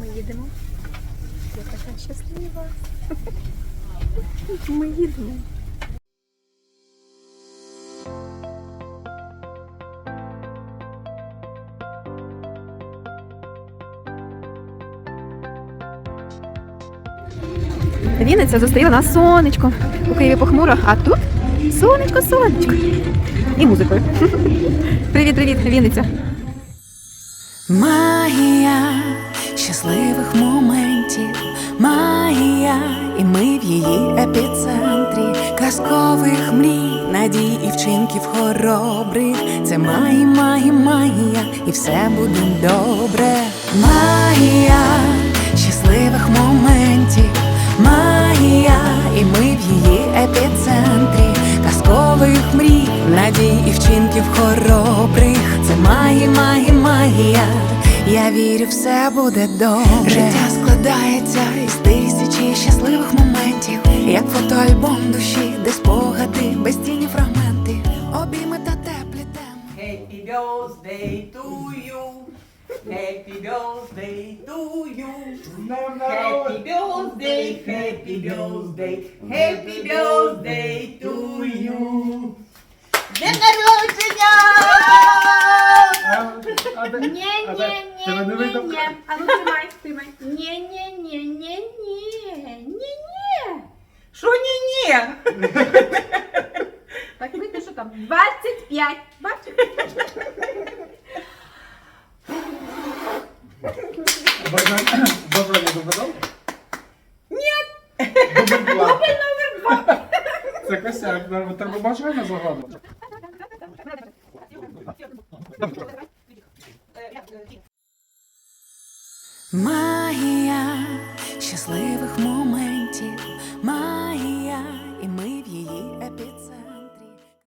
Ми їдемо. Я така щаслива. Ми їдемо. Вінниця зустріла нас сонечко. У Києві похмуро, а тут сонечко, сонечко. І музикою. Привіт, привіт, Вінниця. Магія щасливих моментів, магія, і ми в її епіцентрі казкових мрій, надій і вчинків хоробрих. Це магія, магія, магія, і все буде добре. Магія щасливих моментів, магія, і ми в її епіцентрі казкових мрій, надій і вчинків хоробрих. Це магія, магія, магія. Я вірю, все буде добре. Життя складається із тисячі щасливих моментів, як фотоальбом душі, де спогади, безцінні фрагменти, обійми та теплі теми. Happy birthday to you. Happy birthday to you. Happy birthday, happy birthday, happy birthday to you. Ні-ні-ні-ні-ні. А ну тримай, тримай. Ні-ні-ні-ні-ні-ні. Що ні-ні? Так видно, що там 25. Бачиш? Бажання догадав? Ні. Дубль два. Це косяк, треба- треба бажання загадувати. Магія щаслива.